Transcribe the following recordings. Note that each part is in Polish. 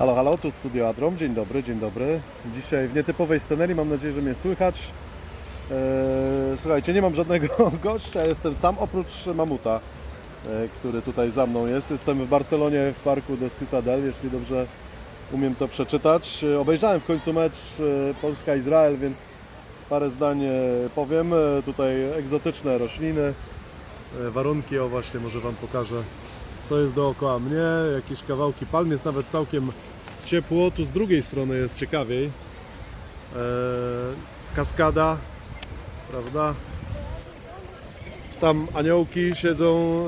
Halo, halo, tu Studio Adrom. Dzień dobry, dzień dobry. Dzisiaj w nietypowej scenerii, mam nadzieję, że mnie słychać. Eee, Słuchajcie, nie mam żadnego gościa, jestem sam oprócz mamuta, e, który tutaj za mną jest. Jestem w Barcelonie w parku de Citadel, jeśli dobrze umiem to przeczytać. E, Obejrzałem w końcu mecz e, Polska-Izrael, więc parę zdań e, powiem. E, Tutaj egzotyczne rośliny, e, warunki, o właśnie może Wam pokażę co jest dookoła mnie, jakieś kawałki palm, jest nawet całkiem ciepło, tu z drugiej strony jest ciekawiej. Eee, kaskada, prawda? Tam aniołki siedzą,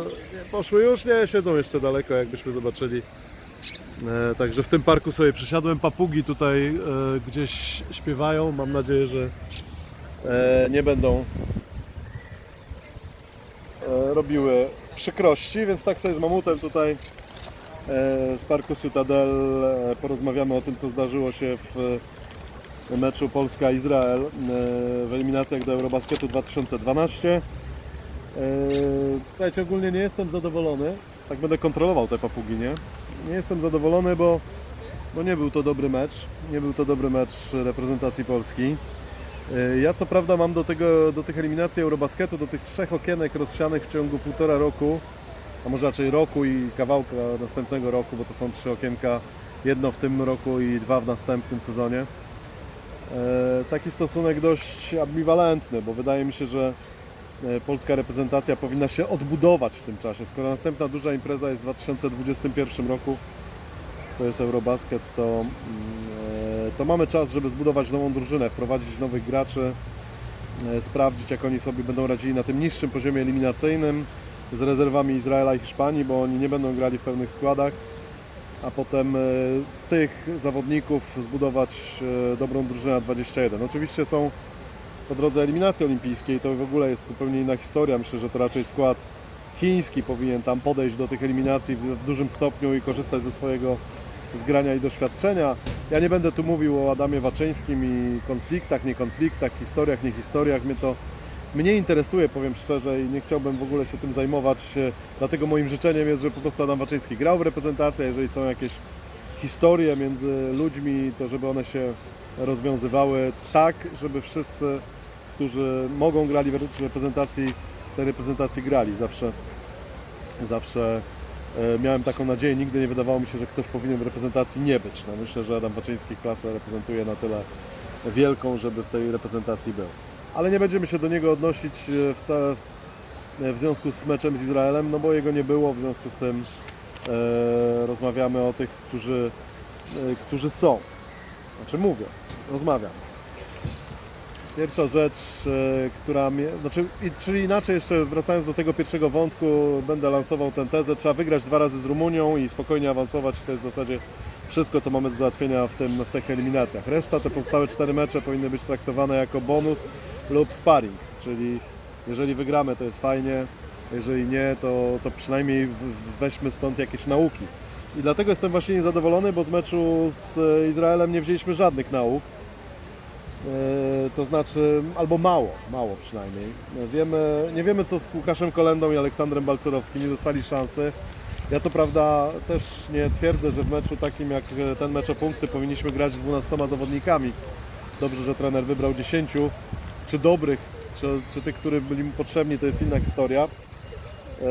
poszły już? Nie, siedzą jeszcze daleko, jakbyśmy zobaczyli. Eee, także w tym parku sobie przysiadłem, papugi tutaj e, gdzieś śpiewają, mam nadzieję, że e, nie będą e, robiły przykrości, więc tak sobie z mamutem tutaj e, z parku Citadel e, porozmawiamy o tym, co zdarzyło się w meczu Polska-Izrael e, w eliminacjach do Eurobasketu 2012. E, Słuchajcie, ogólnie nie jestem zadowolony, tak będę kontrolował te papugi, nie? Nie jestem zadowolony, bo, bo nie był to dobry mecz, nie był to dobry mecz reprezentacji Polski. E, Ja co prawda mam do, tego, do tych eliminacji Eurobasketu, do tych trzech okienek rozsianych w ciągu półtora roku, a może raczej roku i kawałka następnego roku, bo to są trzy okienka, jedno w tym roku i dwa w następnym sezonie. E, Taki stosunek dość ambiwalentny, bo wydaje mi się, że e, polska reprezentacja powinna się odbudować w tym czasie. Skoro następna duża impreza jest w 2021 roku, to jest Eurobasket, to, mm, e, to mamy czas, żeby zbudować nową drużynę, wprowadzić nowych graczy, sprawdzić jak oni sobie będą radzili na tym niższym poziomie eliminacyjnym z rezerwami Izraela i Hiszpanii, bo oni nie będą grali w pełnych składach, a potem e, z tych zawodników zbudować e, dobrą drużynę na 21. Oczywiście są po drodze eliminacji olimpijskiej, to w ogóle jest zupełnie inna historia. Myślę, że to raczej skład chiński powinien tam podejść do tych eliminacji w dużym stopniu i korzystać ze swojego zgrania i doświadczenia. Ja nie będę tu mówił o Adamie Waczyńskim i konfliktach, nie konfliktach, historiach, nie historiach. Mnie to mnie interesuje, powiem szczerze, i nie chciałbym w ogóle się tym zajmować. e, Dlatego moim życzeniem jest, żeby po prostu Adam Waczyński grał w reprezentacji, a jeżeli są jakieś historie między ludźmi, to żeby one się rozwiązywały tak, żeby wszyscy, którzy mogą grali w reprezentacji, tej reprezentacji grali. Zawsze, zawsze e, miałem taką nadzieję, nigdy nie wydawało mi się, że ktoś powinien w reprezentacji nie być. No, myślę, że Adam Waczyński klasę reprezentuje na tyle wielką, żeby w tej reprezentacji był. Ale nie będziemy się do niego odnosić e, w, te, w związku z meczem z Izraelem, no bo jego nie było, w związku z tym e, rozmawiamy o tych, którzy, e, którzy są. Znaczy mówię, rozmawiam. Pierwsza rzecz, e, która mnie, znaczy, i- czyli inaczej jeszcze wracając do tego pierwszego wątku, będę lansował tę tezę, trzeba wygrać dwa razy z Rumunią i spokojnie awansować, to jest w zasadzie wszystko, co mamy do załatwienia w, tym, w tych eliminacjach. Reszta, te pozostałe cztery mecze powinny być traktowane jako bonus lub sparring, czyli jeżeli wygramy, to jest fajnie, jeżeli nie, to, to przynajmniej weźmy stąd jakieś nauki. I dlatego jestem właśnie niezadowolony, bo z meczu z Izraelem nie wzięliśmy żadnych nauk. E, To znaczy, albo mało, mało przynajmniej. Wiemy, nie wiemy co z Łukaszem Kolendą i Aleksandrem Balcerowskim, nie dostali szansy. Ja co prawda też nie twierdzę, że w meczu takim jak ten mecz o punkty powinniśmy grać 12 zawodnikami. Dobrze, że trener wybrał 10, czy dobrych, czy, czy tych, którzy byli mu potrzebni, to jest inna historia. E,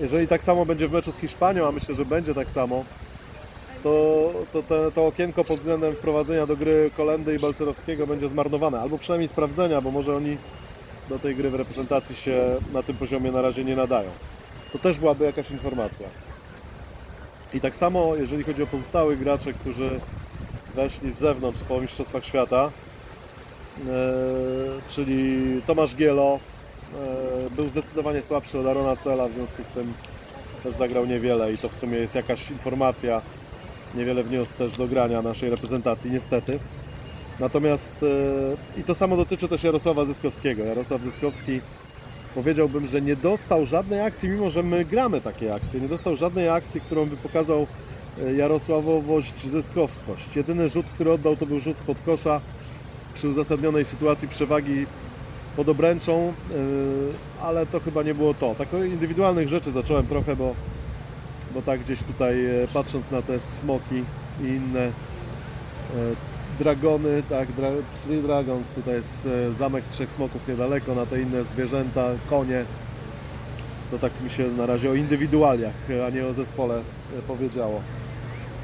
Jeżeli tak samo będzie w meczu z Hiszpanią, a myślę, że będzie tak samo, to, to to okienko pod względem wprowadzenia do gry Kolendy i Balcerowskiego będzie zmarnowane, albo przynajmniej sprawdzenia, bo może oni do tej gry w reprezentacji się na tym poziomie na razie nie nadają. To też byłaby jakaś informacja. I tak samo, jeżeli chodzi o pozostałych graczy, którzy weszli z zewnątrz po Mistrzostwach Świata, e, czyli Tomasz Gielo, e, był zdecydowanie słabszy od Arona Cela, w związku z tym też zagrał niewiele i to w sumie jest jakaś informacja, niewiele wniósł też do grania naszej reprezentacji, niestety. Natomiast e, i to samo dotyczy też Jarosława Zyskowskiego. Jarosław Zyskowski powiedziałbym, że nie dostał żadnej akcji, mimo że my gramy takie akcje, nie dostał żadnej akcji, którą by pokazał e, Jarosławowość, zyskowskość. Jedyny rzut, który oddał, to był rzut spod kosza przy uzasadnionej sytuacji przewagi pod obręczą, yy, ale to chyba nie było to. Tak indywidualnych rzeczy zacząłem trochę, bo bo tak gdzieś tutaj e, patrząc na te smoki i inne e, dragony, tak, dra, Three Dragons, tutaj jest e, zamek trzech smoków niedaleko, na te inne zwierzęta, konie. To tak mi się na razie o indywidualiach, e, a nie o zespole e, powiedziało.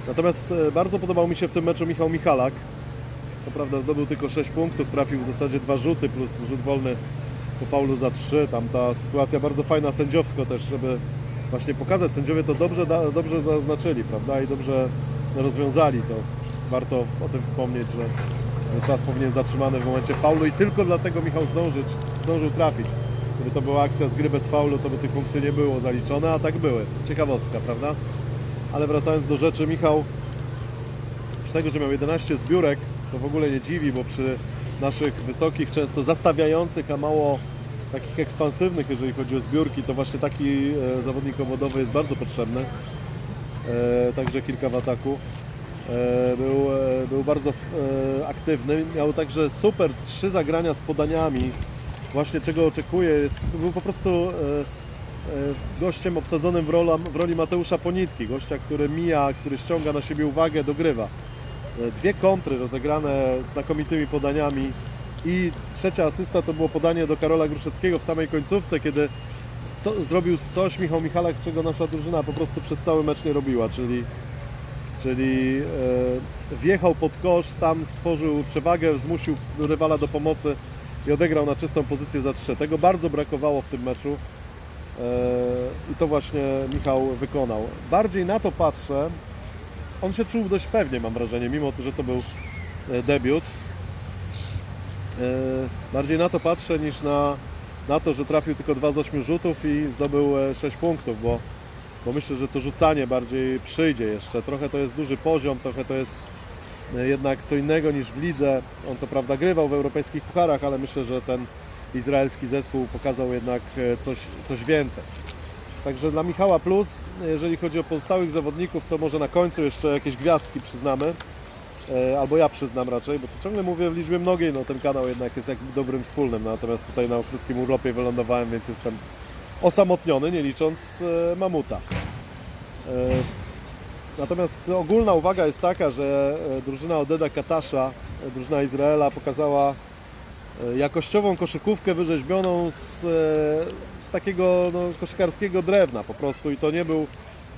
Natomiast bardzo podobał mi się w tym meczu Michał Michalak. Co prawda zdobył tylko 6 punktów, trafił w zasadzie dwa rzuty plus rzut wolny po faulu za 3. Tam ta sytuacja bardzo fajna sędziowsko też, żeby właśnie pokazać. Sędziowie to dobrze, dobrze zaznaczyli, prawda? I dobrze rozwiązali to. Warto o tym wspomnieć, że czas powinien zatrzymany w momencie faulu i tylko dlatego Michał zdążyć, zdążył trafić. Gdyby to była akcja z gry bez faulu, to by tych punkty nie było zaliczone, a tak były. Ciekawostka, prawda? Ale wracając do rzeczy, Michał, z tego, że miał 11 zbiórek, co w ogóle nie dziwi, bo przy naszych wysokich, często zastawiających, a mało takich ekspansywnych, jeżeli chodzi o zbiórki, to właśnie taki e, zawodnik owodowy jest bardzo potrzebny. E, także kilka w ataku. E, był, e, był bardzo e, aktywny. Miał także super trzy zagrania z podaniami. Właśnie czego oczekuję. Jest, był po prostu gościem obsadzonym w, rola, w roli Mateusza Ponitki. Gościa, który mija, który ściąga na siebie uwagę, dogrywa. Dwie kontry rozegrane znakomitymi podaniami i trzecia asysta to było podanie do Karola Gruszeckiego w samej końcówce, kiedy to zrobił coś Michał Michalak, czego nasza drużyna po prostu przez cały mecz nie robiła, czyli czyli e, wjechał pod kosz, tam stworzył przewagę, zmusił rywala do pomocy i odegrał na czystą pozycję za trzy. Tego bardzo brakowało w tym meczu e, i to właśnie Michał wykonał. Bardziej na to patrzę, on się czuł dość pewnie mam wrażenie, mimo że to był e, debiut. Bardziej na to patrzę niż na, na to, że trafił tylko 2 z 8 rzutów i zdobył 6 punktów, bo bo myślę, że to rzucanie bardziej przyjdzie jeszcze. Trochę to jest duży poziom, trochę to jest e, jednak co innego niż w lidze. On co prawda grywał w europejskich pucharach, ale myślę, że ten izraelski zespół pokazał jednak e, coś, coś więcej. Także dla Michała plus, jeżeli chodzi o pozostałych zawodników, to może na końcu jeszcze jakieś gwiazdki przyznamy. E, Albo ja przyznam raczej, bo ciągle mówię w liczbie mnogiej, no ten kanał jednak jest jakby dobrym wspólnym, natomiast tutaj na krótkim urlopie wylądowałem, więc jestem osamotniony, nie licząc e, mamuta. E, Natomiast ogólna uwaga jest taka, że e, drużyna Odeda Katasza, drużyna Izraela pokazała jakościową koszykówkę wyrzeźbioną z, z takiego no, koszykarskiego drewna po prostu i to nie był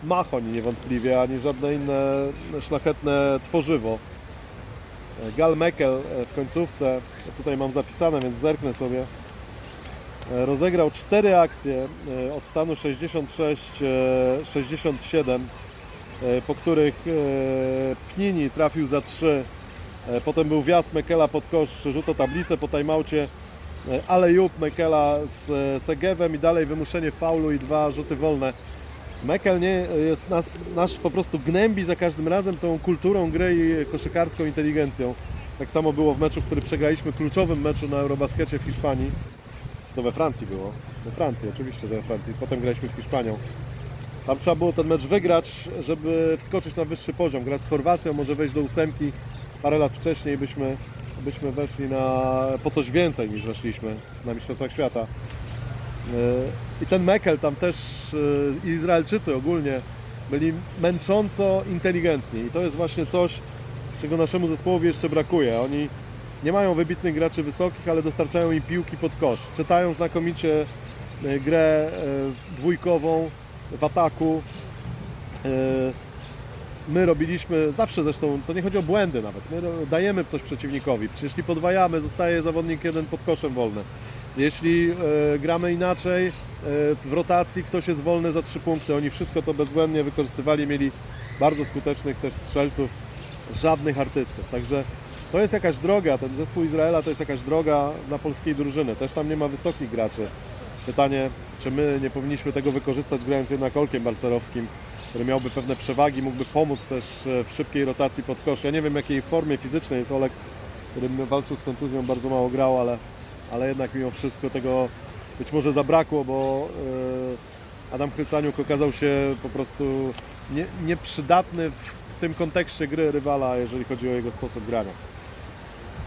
machoń niewątpliwie, ani żadne inne szlachetne tworzywo. Gal Mekel w końcówce, tutaj mam zapisane, więc zerknę sobie, rozegrał cztery akcje e, od stanu 66-67, e, po których e, Pnini trafił za trzy. E, Potem był wjazd Mekela pod kosz, rzut o tablicę po tajmaucie, e, ale Jup Mekela z e, Segewem i dalej wymuszenie faulu i dwa rzuty wolne. Mekel nie jest nas, nasz po prostu gnębi za każdym razem tą kulturą gry i koszykarską inteligencją. Tak samo było w meczu, który przegraliśmy, kluczowym meczu na Eurobaskecie w Hiszpanii. To we Francji było. We Francji, oczywiście, że we Francji. Potem graliśmy z Hiszpanią. Tam trzeba było ten mecz wygrać, żeby wskoczyć na wyższy poziom. Grać z Chorwacją, może wejść do ósemki. Parę lat wcześniej byśmy, byśmy weszli na, po coś więcej niż weszliśmy na Mistrzostwach Świata. Yy, I ten Mekel tam też, i Izraelczycy ogólnie, byli męcząco inteligentni. I to jest właśnie coś, czego naszemu zespołowi jeszcze brakuje. Oni nie mają wybitnych graczy wysokich, ale dostarczają im piłki pod kosz. Czytają znakomicie e, grę e, dwójkową w ataku. E, My robiliśmy, zawsze zresztą, to nie chodzi o błędy nawet, my dajemy coś przeciwnikowi. Jeśli podwajamy, zostaje zawodnik jeden pod koszem wolny. Jeśli gramy inaczej, w rotacji ktoś jest wolny za trzy punkty. Oni wszystko to bezbłędnie wykorzystywali, mieli bardzo skutecznych też strzelców, żadnych artystów. Także to jest jakaś droga, ten zespół Izraela to jest jakaś droga dla polskiej drużyny. Też tam nie ma wysokich graczy. Pytanie, czy my nie powinniśmy tego wykorzystać grając jednak Olkiem Balcerowskim, który miałby pewne przewagi, mógłby pomóc też e, w szybkiej rotacji pod kosz. Ja nie wiem, jakiej formie fizycznej jest Olek, który walczył z kontuzją, bardzo mało grał, ale, ale jednak mimo wszystko tego być może zabrakło, bo e, Adam Chrycaniuk okazał się po prostu nie, nieprzydatny w tym kontekście gry rywala, jeżeli chodzi o jego sposób grania.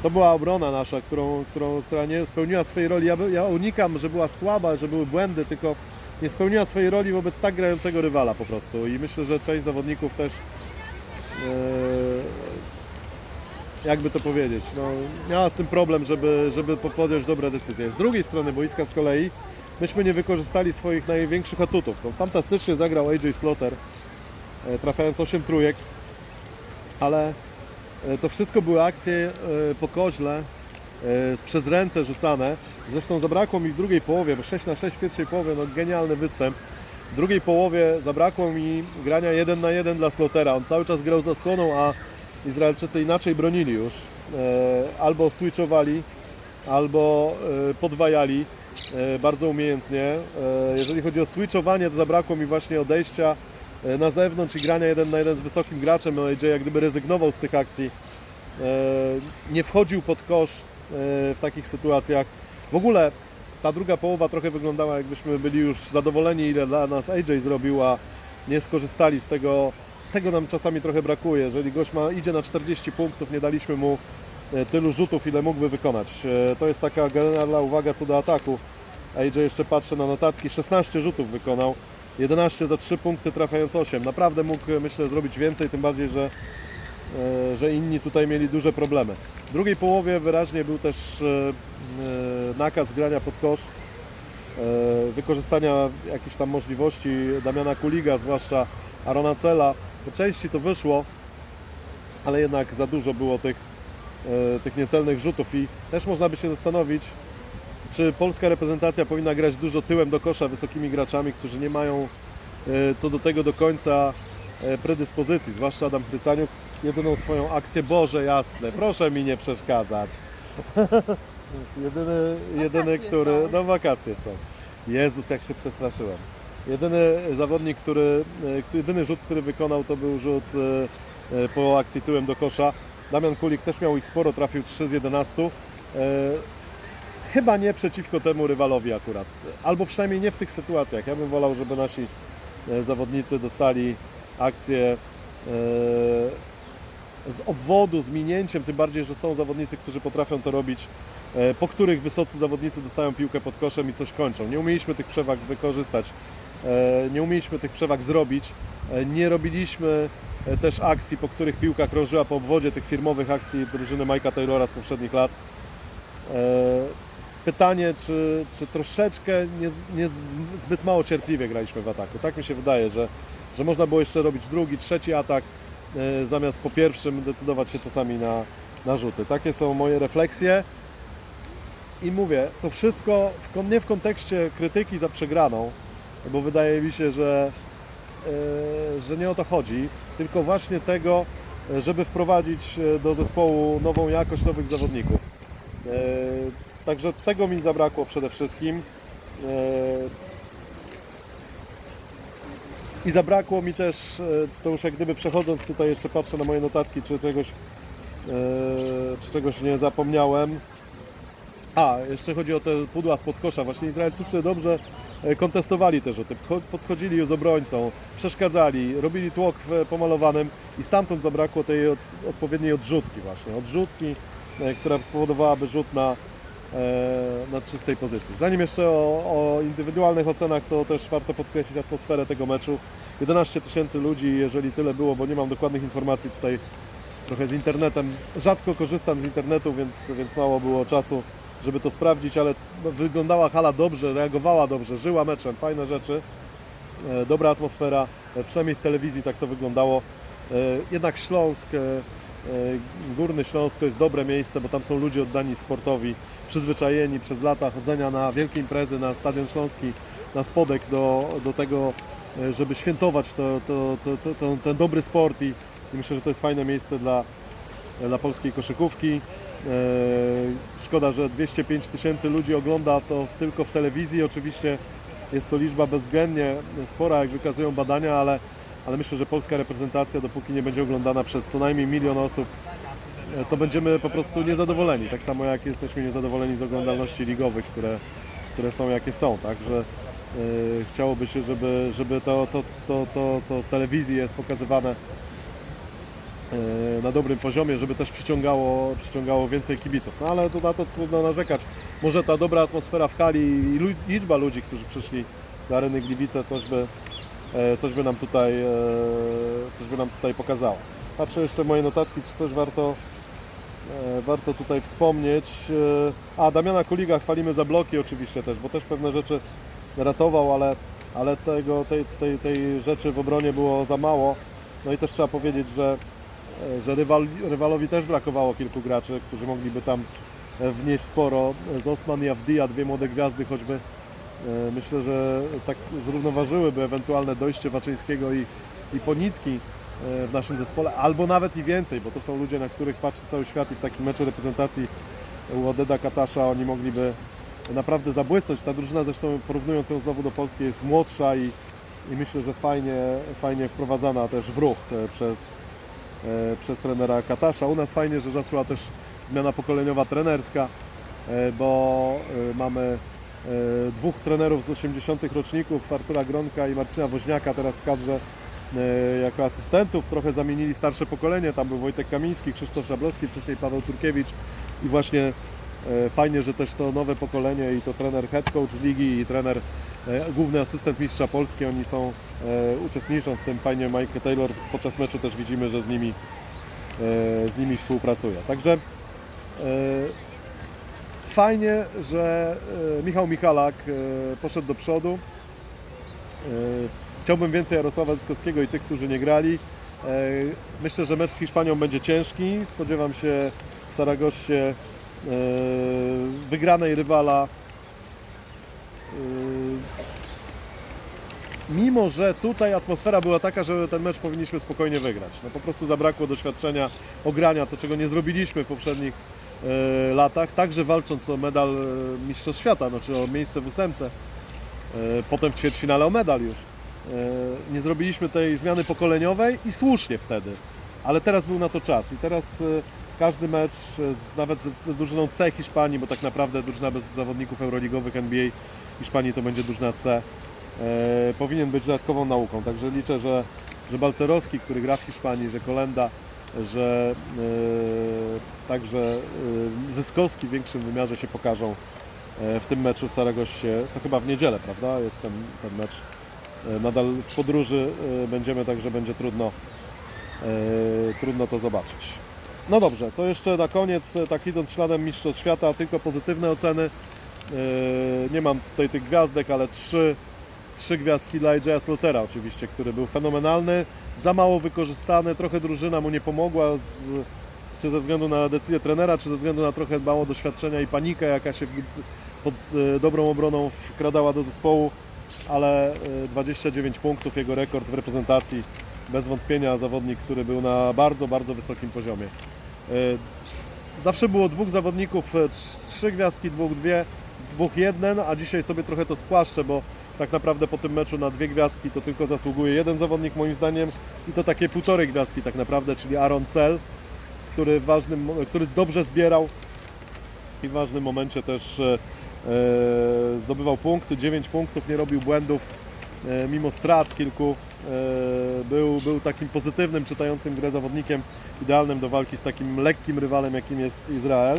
To była obrona nasza, którą, którą, która nie spełniła swojej roli. Ja, ja unikam, że była słaba, że były błędy, tylko nie spełniła swojej roli wobec tak grającego rywala po prostu i myślę, że część zawodników też e, jakby to powiedzieć, no, miała z tym problem, żeby, żeby po- podjąć dobre decyzje. Z drugiej strony boiska z kolei myśmy nie wykorzystali swoich największych atutów. No, fantastycznie zagrał AJ Slaughter, e, trafiając 8 trójek, ale to wszystko były akcje e, po koźle, e, przez ręce rzucane. Zresztą zabrakło mi w drugiej połowie, bo 6 na 6 w pierwszej połowie, no genialny występ. W drugiej połowie zabrakło mi grania 1 na 1 dla Slotera. On cały czas grał zasłoną, a Izraelczycy inaczej bronili już. E, Albo switchowali, albo e, podwajali e, bardzo umiejętnie. E, Jeżeli chodzi o switchowanie, to zabrakło mi właśnie odejścia e, na zewnątrz i grania 1 na 1 z wysokim graczem. No AJ jak gdyby rezygnował z tych akcji. E, Nie wchodził pod kosz e, w takich sytuacjach. W ogóle ta druga połowa trochę wyglądała jakbyśmy byli już zadowoleni ile dla nas AJ zrobił, a nie skorzystali z tego. Tego nam czasami trochę brakuje. Jeżeli gość ma, idzie na 40 punktów, nie daliśmy mu e, tylu rzutów, ile mógłby wykonać. E, To jest taka generalna uwaga co do ataku. AJ jeszcze patrzę na notatki, 16 rzutów wykonał, 11 za 3 punkty, trafiając 8. Naprawdę mógł, e, myślę, zrobić więcej, tym bardziej, że, e, że inni tutaj mieli duże problemy. W drugiej połowie wyraźnie był też e, nakaz grania pod kosz, wykorzystania jakichś tam możliwości Damiana Kuliga, zwłaszcza Arona Cela. Po części to wyszło, ale jednak za dużo było tych, tych niecelnych rzutów i też można by się zastanowić, czy polska reprezentacja powinna grać dużo tyłem do kosza wysokimi graczami, którzy nie mają e, co do tego do końca e, predyspozycji, zwłaszcza Adam Krycaniuk, jedyną swoją akcję, Boże jasne, proszę mi nie przeszkadzać. jedyny, jedyny który, są. no wakacje są. Jezus, jak się przestraszyłem. Jedyny zawodnik, który, e, jedyny rzut, który wykonał, to był rzut po akcji tyłem do kosza. Damian Kulik też miał ich sporo, trafił 3 z 11. Chyba nie przeciwko temu rywalowi akurat, albo przynajmniej nie w tych sytuacjach. Ja bym wolał, żeby nasi e, zawodnicy dostali akcję e, z obwodu, z minięciem, tym bardziej, że są zawodnicy, którzy potrafią to robić, e, po których wysocy zawodnicy dostają piłkę pod koszem i coś kończą. Nie umieliśmy tych przewag wykorzystać, nie umieliśmy tych przewag zrobić, nie robiliśmy też akcji, po których piłka krążyła po obwodzie tych firmowych akcji drużyny Mike'a Taylora z poprzednich lat. Pytanie, czy, czy troszeczkę nie, nie zbyt mało cierpliwie graliśmy w ataku. Tak mi się wydaje, że, że można było jeszcze robić drugi, trzeci atak, e, zamiast po pierwszym decydować się czasami na, na rzuty. Takie są moje refleksje. I mówię, to wszystko w, nie w kontekście krytyki za przegraną, bo wydaje mi się, że, e, że nie o to chodzi, tylko właśnie tego, e, żeby wprowadzić do zespołu nową jakość, nowych zawodników. Także tego mi zabrakło przede wszystkim. E, I zabrakło mi też, e, to już jak gdyby przechodząc tutaj jeszcze patrzę na moje notatki, czy czegoś, e, czy czegoś nie zapomniałem. A, jeszcze chodzi o te pudła spod kosza. Właśnie Izraelczycy dobrze kontestowali te rzuty. Podcho- Podchodzili z obrońcą, przeszkadzali, robili tłok w pomalowanym i stamtąd zabrakło tej od, odpowiedniej odrzutki właśnie. Odrzutki, która spowodowałaby rzut na, na czystej pozycji. Zanim jeszcze o, o indywidualnych ocenach, to też warto podkreślić atmosferę tego meczu. 11 tysięcy ludzi, jeżeli tyle było, bo nie mam dokładnych informacji tutaj trochę z internetem. Rzadko korzystam z internetu, więc, więc mało było czasu, żeby to sprawdzić, ale wyglądała hala dobrze, reagowała dobrze, żyła meczem, fajne rzeczy, e, dobra atmosfera, e, przynajmniej w telewizji tak to wyglądało. E, Jednak Śląsk, e, e, Górny Śląsk to jest dobre miejsce, bo tam są ludzie oddani sportowi, przyzwyczajeni przez lata chodzenia na wielkie imprezy, na Stadion Śląski, na spodek do, do tego, e, żeby świętować to, to, to, to, ten dobry sport i, i myślę, że to jest fajne miejsce dla, dla polskiej koszykówki. E, Szkoda, że 205 tysięcy ludzi ogląda to tylko w telewizji. Oczywiście jest to liczba bezwzględnie spora, jak wykazują badania, ale, ale myślę, że polska reprezentacja, dopóki nie będzie oglądana przez co najmniej milion osób, to będziemy po prostu niezadowoleni. Tak samo jak jesteśmy niezadowoleni z oglądalności ligowych, które, które są jakie są. Także e, chciałoby się, żeby, żeby to, to, to, to, co w telewizji jest pokazywane, e, na dobrym poziomie, żeby też przyciągało, przyciągało więcej kibiców. No ale to na to trudno narzekać. Może ta dobra atmosfera w hali i liczba ludzi, którzy przyszli do Areny Gliwice coś by, e, coś by nam tutaj, e, coś by nam tutaj pokazało. Patrzę jeszcze moje notatki, czy coś warto, e, warto tutaj wspomnieć. E, A, Damiana Kuliga chwalimy za bloki oczywiście też, bo też pewne rzeczy ratował, ale, ale tego, tej, tej, tej rzeczy w obronie było za mało. No i też trzeba powiedzieć, że, e, że rywal, rywalowi też brakowało kilku graczy, którzy mogliby tam e, wnieść sporo. Z Osman i Avdia, dwie młode gwiazdy choćby. e, Myślę, że tak zrównoważyłyby ewentualne dojście Waczyńskiego i, i Ponitki e, w naszym zespole, albo nawet i więcej, bo to są ludzie, na których patrzy cały świat i w takim meczu reprezentacji u Odeda Katasza oni mogliby naprawdę zabłysnąć. Ta drużyna zresztą porównując ją znowu do Polski jest młodsza i, i myślę, że fajnie, fajnie wprowadzana też w ruch e, przez, e, przez trenera Katasza. U nas fajnie, że zaszła też zmiana pokoleniowa trenerska, e, bo e, mamy e, dwóch trenerów z 80. roczników, Artura Gronka i Marcina Woźniaka teraz w kadrze e, jako asystentów. Trochę zamienili starsze pokolenie, tam był Wojtek Kamiński, Krzysztof Szablowski, wcześniej Paweł Turkiewicz i właśnie e, fajnie, że też to nowe pokolenie i to trener head coach ligi i trener e, główny asystent mistrza Polski, oni są, e, uczestniczą w tym fajnie Mike Taylor podczas meczu też widzimy, że z nimi, e, z nimi współpracuje. Także e, fajnie, że e, Michał Michalak e, poszedł do przodu. Chciałbym więcej Jarosława Zyskowskiego i tych, którzy nie grali. E, Myślę, że mecz z Hiszpanią będzie ciężki. Spodziewam się w Saragossie e, wygranej rywala. E, Mimo, że tutaj atmosfera była taka, że ten mecz powinniśmy spokojnie wygrać. No po prostu zabrakło doświadczenia ogrania, to czego nie zrobiliśmy w poprzednich latach, także walcząc o medal Mistrzostw Świata, znaczy o miejsce w ósemce, potem w ćwierćfinale o medal już. E, Nie zrobiliśmy tej zmiany pokoleniowej i słusznie wtedy, ale teraz był na to czas i teraz e, każdy mecz e, z, nawet z drużyną C Hiszpanii, bo tak naprawdę drużyna bez zawodników euroligowych NBA Hiszpanii to będzie drużyna C, powinien być dodatkową nauką. Także liczę, że, że Balcerowski, który gra w Hiszpanii, że Kolenda, że także Zyskowski w większym wymiarze się pokażą w tym meczu w Saragossie. To chyba w niedzielę, prawda? Jest ten, ten mecz. E, Nadal w podróży e, będziemy, także będzie trudno, e, trudno to zobaczyć. No dobrze, to jeszcze na koniec, tak idąc śladem Mistrzostw Świata, tylko pozytywne oceny. Nie mam tutaj tych gwiazdek, ale trzy, trzy gwiazdki dla AJ'a Slotera oczywiście, który był fenomenalny, za mało wykorzystany, trochę drużyna mu nie pomogła, z, czy ze względu na decyzję trenera, czy ze względu na trochę mało doświadczenia i panikę, jaka się pod dobrą obroną wkradała do zespołu, ale e, 29 punktów, jego rekord w reprezentacji, bez wątpienia zawodnik, który był na bardzo, bardzo wysokim poziomie. E, Zawsze było dwóch zawodników, trz- trzy gwiazdki, dwóch dwie, dwóch jeden, a dzisiaj sobie trochę to spłaszczę, bo tak naprawdę po tym meczu na dwie gwiazdki to tylko zasługuje jeden zawodnik moim zdaniem i to takie półtorej gwiazdki tak naprawdę, czyli Aaron Cell, który, ważnym, który dobrze zbierał i w ważnym momencie też zdobywał punkty, 9 punktów, nie robił błędów e, mimo strat kilku. E, był, był takim pozytywnym, czytającym grę zawodnikiem, idealnym do walki z takim lekkim rywalem, jakim jest Izrael.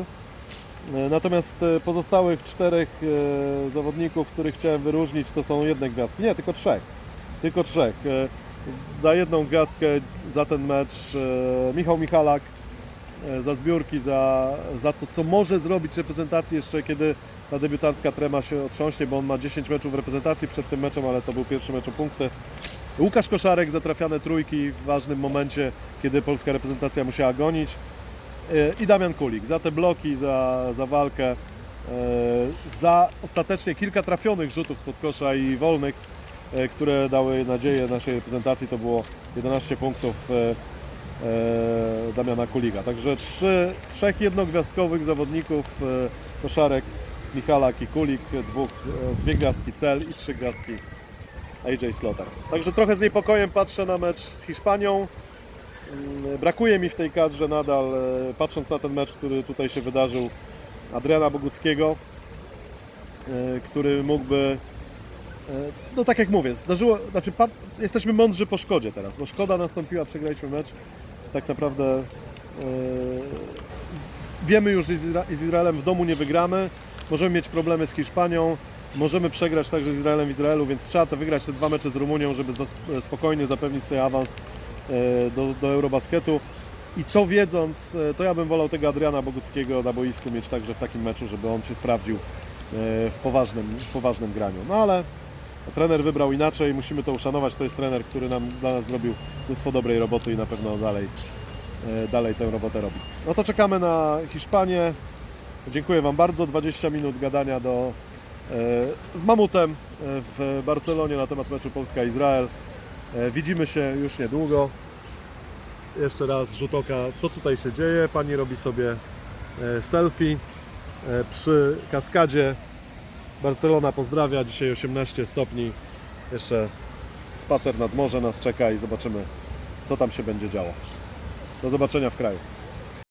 E, Natomiast e, pozostałych czterech e, zawodników, których chciałem wyróżnić, to są jedne gwiazdki. Nie, tylko trzech. Tylko trzech. E, Za jedną gwiazdkę za ten mecz e, Michał Michalak, e, za zbiórki, za, za to, co może zrobić reprezentacji jeszcze, kiedy ta debiutancka trema się otrząśnie, bo on ma 10 meczów w reprezentacji przed tym meczem, ale to był pierwszy mecz o punkty. Łukasz Koszarek za trafiane trójki w ważnym momencie, kiedy polska reprezentacja musiała gonić. E, I Damian Kulik za te bloki, za, za walkę, e, za ostatecznie kilka trafionych rzutów spod kosza i wolnych, e, które dały nadzieję naszej reprezentacji. To było 11 punktów e, e, Damiana Kuliga. Także trzy, trzech jednogwiazdkowych zawodników, e, Koszarek, Michalak i Kulik, dwóch, e, dwie gwiazdki Cel i trzy gwiazdki AJ Slotter. Także trochę z niepokojem patrzę na mecz z Hiszpanią. Mm, Brakuje mi w tej kadrze nadal, e, patrząc na ten mecz, który tutaj się wydarzył, Adriana Boguckiego, e, który mógłby, e, no tak jak mówię, zdarzyło, znaczy jesteśmy mądrzy po szkodzie teraz, bo szkoda nastąpiła, przegraliśmy mecz, tak naprawdę e, wiemy już, że z Izra- z Izraelem w domu nie wygramy, możemy mieć problemy z Hiszpanią, Możemy przegrać także z Izraelem w Izraelu, więc trzeba te wygrać te dwa mecze z Rumunią, żeby spokojnie zapewnić sobie awans e, do, do Eurobasketu. I to wiedząc, e, to ja bym wolał tego Adriana Boguckiego na boisku mieć także w takim meczu, żeby on się sprawdził e, w poważnym, w poważnym graniu. No ale trener wybrał inaczej, musimy to uszanować. To jest trener, który nam dla nas zrobił mnóstwo dobrej roboty i na pewno dalej, e, dalej tę robotę robi. No to czekamy na Hiszpanię. Dziękuję Wam bardzo. 20 minut gadania do, e, z Mamutem e, w Barcelonie na temat meczu Polska-Izrael. Widzimy się już niedługo. Jeszcze raz rzut oka, co tutaj się dzieje. Pani robi sobie selfie przy kaskadzie. Barcelona pozdrawia, dzisiaj 18 stopni. Jeszcze spacer nad morze nas czeka i zobaczymy, co tam się będzie działo. Do zobaczenia w kraju.